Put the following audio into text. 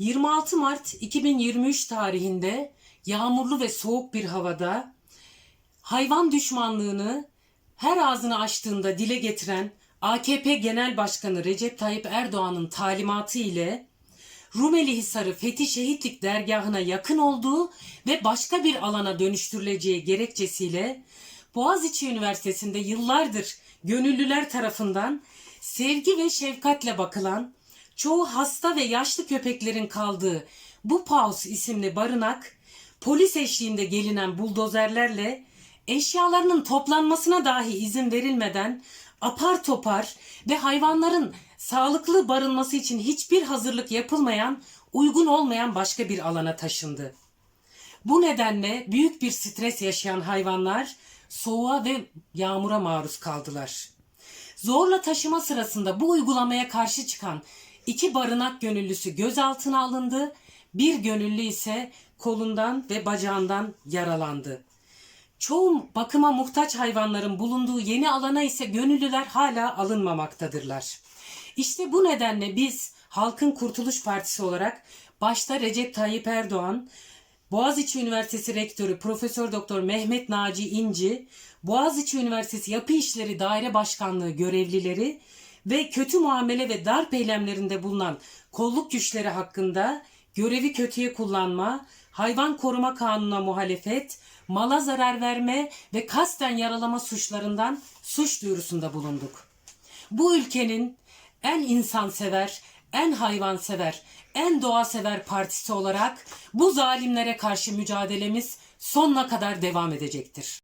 26 Mart 2023 tarihinde yağmurlu ve soğuk bir havada hayvan düşmanlığını her ağzını açtığında dile getiren AKP Genel Başkanı Recep Tayyip Erdoğan'ın talimatı ile Rumeli Hisarı Fethi Şehitlik Dergahı'na yakın olduğu ve başka bir alana dönüştürüleceği gerekçesiyle Boğaziçi Üniversitesi'nde yıllardır gönüllüler tarafından sevgi ve şefkatle bakılan, çoğu hasta ve yaşlı köpeklerin kaldığı bu Paus isimli barınak, polis eşliğinde gelinen buldozerlerle eşyalarının toplanmasına dahi izin verilmeden apar topar ve hayvanların sağlıklı barınması için hiçbir hazırlık yapılmayan, uygun olmayan başka bir alana taşındı. Bu nedenle büyük bir stres yaşayan hayvanlar soğuğa ve yağmura maruz kaldılar. Zorla taşıma sırasında bu uygulamaya karşı çıkan iki barınak gönüllüsü gözaltına alındı, bir gönüllü ise kolundan ve bacağından yaralandı. Çoğu bakıma muhtaç hayvanların bulunduğu yeni alana ise gönüllüler hala alınmamaktadırlar. İşte bu nedenle biz Halkın Kurtuluş Partisi olarak başta Recep Tayyip Erdoğan, Boğaziçi Üniversitesi Rektörü Profesör Doktor Mehmet Naci İnci, Boğaziçi Üniversitesi Yapı İşleri Daire Başkanlığı görevlileri ve kötü muamele ve darp eylemlerinde bulunan kolluk güçleri hakkında görevi kötüye kullanma, hayvan koruma kanununa muhalefet, mala zarar verme ve kasten yaralama suçlarından suç duyurusunda bulunduk. Bu ülkenin en insansever, en hayvansever, en doğasever partisi olarak bu zalimlere karşı mücadelemiz sonuna kadar devam edecektir.